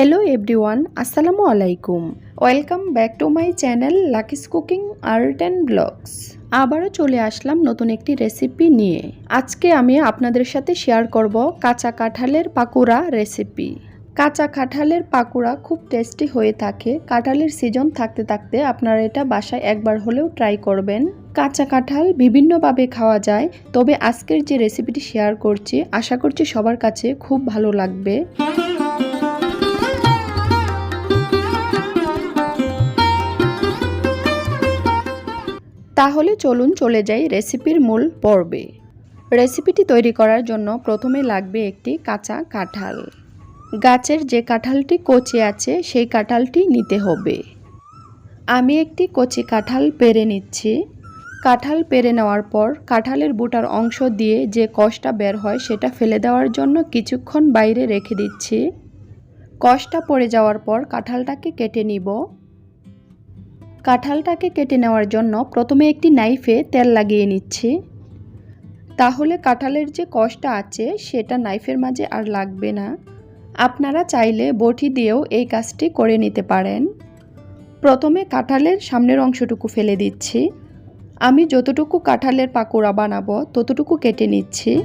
Hello everyone আসসালামু আলাইকুম welcome back to my channel Lucky's cooking art and blogs আবারও চলে আসলাম নতুন একটি রেসিপি নিয়ে। আজকে আমি আপনাদের সাথে শেয়ার করব কাঁচা কাঁঠালের পাকুড়া রেসিপি কাঁচা কাঁঠালের পাকুড়া খুব টেস্টি হয়ে থাকে। কাঁঠালের সিজন থাকতে থাকতে আপনারা এটা বাসায় একবার হলেও ট্রাই করবেন। কাঁচা কাঁঠাল বিভিন্নভাবে খাওয়া যায়, তবে আজকের যে রেসিপিটি শেয়ার করছি, আশা করছি সবার কাছে খুব ভালো লাগবে। তাহলে চলুন চলে যাই রেসিপির মূল পর্বে। রেসিপিটি তৈরি করার জন্য প্রথমে লাগবে একটি কাঁচা কাঁঠাল। গাছের যে কাঁঠালটি কচি আছে, সেই কাঁঠালটি নিতে হবে। আমি একটি কচি কাঁঠাল পেরে নিচ্ছি। কাঁঠাল পেরে নেওয়ার পর কাঁঠালের বুটার অংশ দিয়ে যে কষটা বের হয়, সেটা ফেলে দেওয়ার জন্য কিছুক্ষণ বাইরে রেখে দিচ্ছি। কষটা পড়ে যাওয়ার পর কাঁঠালটাকে কেটে নিব। কাঁঠালটাকে কেটে নেওয়ার জন্য প্রথমে একটি নাইফে তেল লাগিয়ে নিচ্ছি। তাহলে কাঁঠালের যে কষটা আছে, সেটা নাইফের মাঝে আর লাগবে না। আপনারা চাইলে বটি দিয়েও এই কাজটি করে নিতে পারেন। প্রথমে কাঁঠালের সামনের অংশটুকু ফেলে দিচ্ছি। আমি যতটুকু কাঁঠালের পাকোড়া বানাবো, ততটুকু কেটে নিচ্ছি।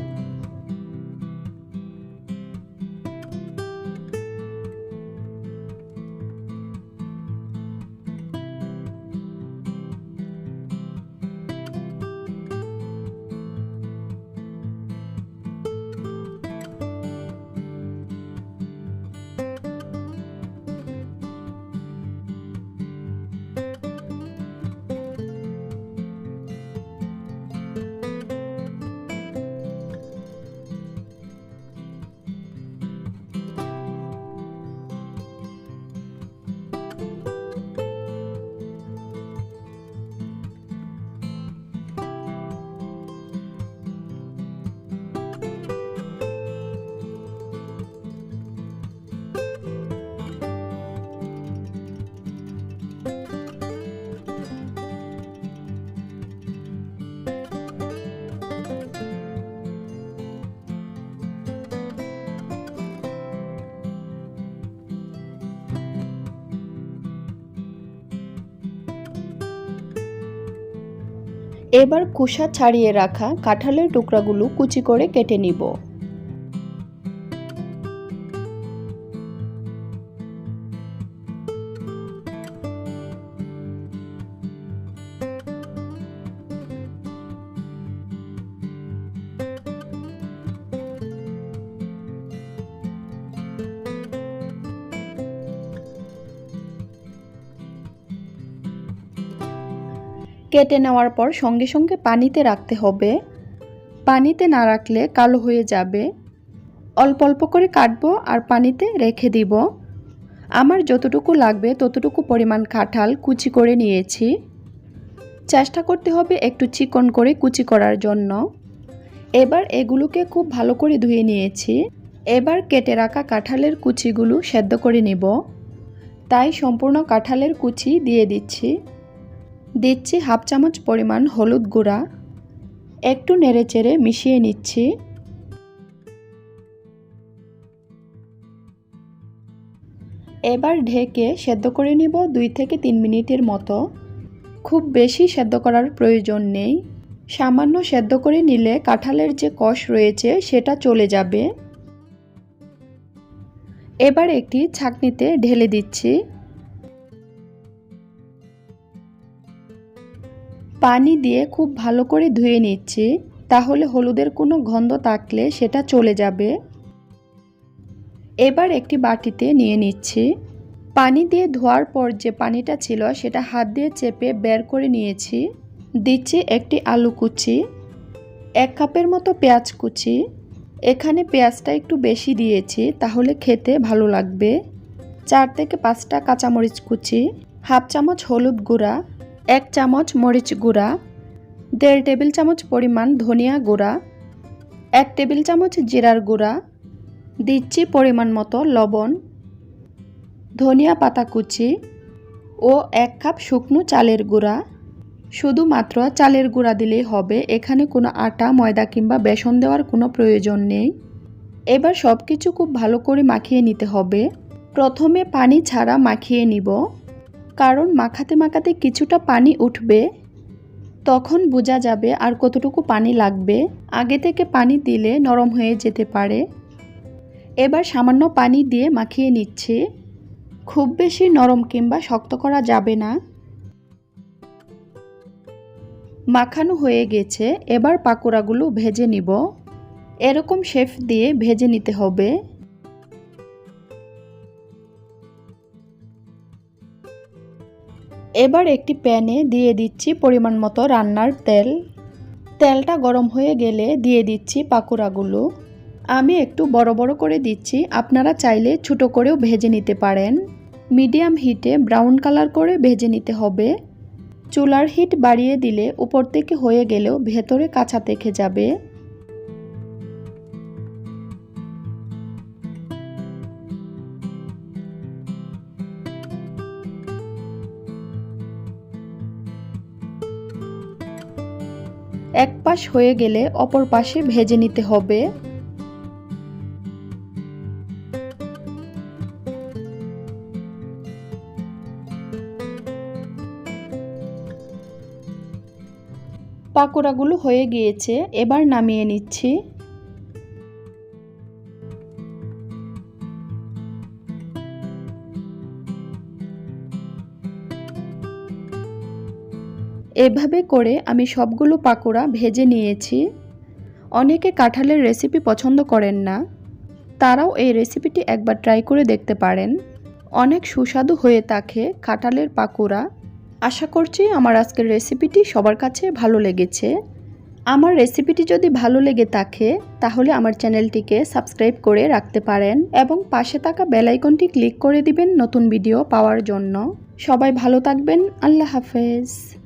এবার কুসা ছাড়িয়ে রাখা কাঁঠালের টুকরাগুলো কুচি করে কেটে নিব। কেটে নেওয়ার পর সঙ্গে সঙ্গে পানিতে রাখতে হবে। পানিতে না রাখলে কালো হয়ে যাবে। অল্প অল্প করে কাটবো আর পানিতে রেখে দিব। আমার যতটুকু লাগবে ততটুকু পরিমাণ কাঁঠাল কুচি করে নিয়েছি। চেষ্টা করতে হবে একটু চিকন করে কুচি করার জন্য। এবার এগুলোকে খুব ভালো করে ধুয়ে নিয়েছি। এবার কেটে রাখা কাঁঠালের কুচিগুলো সেদ্ধ করে নিব। তাই সম্পূর্ণ কাঁঠালের কুচি দিয়ে দিচ্ছি। দিচ্ছি হাফ চামচ পরিমাণ হলুদ গুঁড়া, একটু নেড়েচেড়ে মিশিয়ে নিচ্ছি। এবার ঢেকে সেদ্ধ করে নিব দুই থেকে তিন মিনিটের মতো। খুব বেশি সেদ্ধ করার প্রয়োজন নেই। সামান্য সেদ্ধ করে নিলে কাঁঠালের যে কষ রয়েছে সেটা চলে যাবে। এবার একটি ছাকনিতে ঢেলে দিচ্ছি। পানি দিয়ে খুব ভালো করে ধুয়ে নিচ্ছি, তাহলে হলুদের কোনো গন্ধ থাকলে সেটা চলে যাবে। এবার একটি বাটিতে নিয়ে নিচ্ছি। পানি দিয়ে ধোয়ার পর যে পানিটা ছিল সেটা হাত দিয়ে চেপে বের করে নিয়েছি। দিচ্ছি একটি আলু কুচি, এক কাপের মতো পেঁয়াজ কুচি। এখানে পেঁয়াজটা একটু বেশি দিয়েছি, তাহলে খেতে ভালো লাগবে। চার থেকে পাঁচটা কাঁচামরিচ কুচি, হাফ চামচ হলুদ গুঁড়া এক চামচ মরিচ গুঁড়া, দেড় টেবিল চামচ পরিমাণ ধনিয়া গুঁড়া, এক টেবিল চামচ জিরার গুঁড়া, দিচ্ছি পরিমাণ মতো লবণ, ধনিয়া পাতা কুচি ও এক কাপ শুকনো চালের গুঁড়া। শুধুমাত্র চালের গুঁড়া দিলেই হবে, এখানে কোনো আটা, ময়দা কিংবা বেসন দেওয়ার কোনো প্রয়োজন নেই। এবার সব কিছু খুব ভালো করে মাখিয়ে নিতে হবে। প্রথমে পানি ছাড়া মাখিয়ে নিব। কারণ মাখাতে মাখাতে কিছুটা পানি উঠবে, তখন বোঝা যাবে আর কতটুকু পানি লাগবে। আগে থেকে পানি দিলে নরম হয়ে যেতে পারে। এবার সামান্য পানি দিয়ে মাখিয়ে নিচ্ছি। খুব বেশি নরম কিংবা শক্ত করা যাবে না। মাখানো হয়ে গেছে, এবার পাকোড়াগুলো ভেজে নিব। এরকম শেফ দিয়ে ভেজে নিতে হবে। এবার একটি প্যানে দিয়ে দিচ্ছি পরিমাণ মতো রান্নার তেল। তেলটা গরম হয়ে গেলে দিয়ে দিচ্ছি পাকোড়াগুলো। আমি একটু বড় বড় করে দিচ্ছি, আপনারা চাইলে ছোট করেও ভেজে নিতে পারেন। মিডিয়াম হিটে ব্রাউন কালার করে ভেজে নিতে হবে। চুলার হিট বাড়িয়ে দিলে উপর থেকে হয়ে গেলেও ভেতরে কাঁচা থেকে যাবে। পাশ হয়ে গেলে অপর পাশে ভেজে নিতে হবে। পাকোড়াগুলো হয়ে গিয়েছে এবার নামিয়ে নিচ্ছি। এভাবে করে আমি সবগুলো পাকোড়া ভেজে নিয়েছি। অনেকে কাঁঠালের রেসিপি পছন্দ করেন না। তারাও এই রেসিপিটি একবার ট্রাই করে দেখতে পারেন। অনেক সুস্বাদু হয়ে থাকে কাঁঠালের পাকোড়া। আশা করছি আমার আজকের রেসিপিটি সবার কাছে ভালো লেগেছে। আমার রেসিপিটি যদি ভালো লেগে থাকে, তাহলে আমার চ্যানেলটিকে সাবস্ক্রাইব করে রাখতে পারেন এবং পাশে থাকা বেলাইকনটি ক্লিক করে দিবেন নতুন ভিডিও পাওয়ার জন্য। সবাই ভালো থাকবেন। আল্লাহ হাফেজ।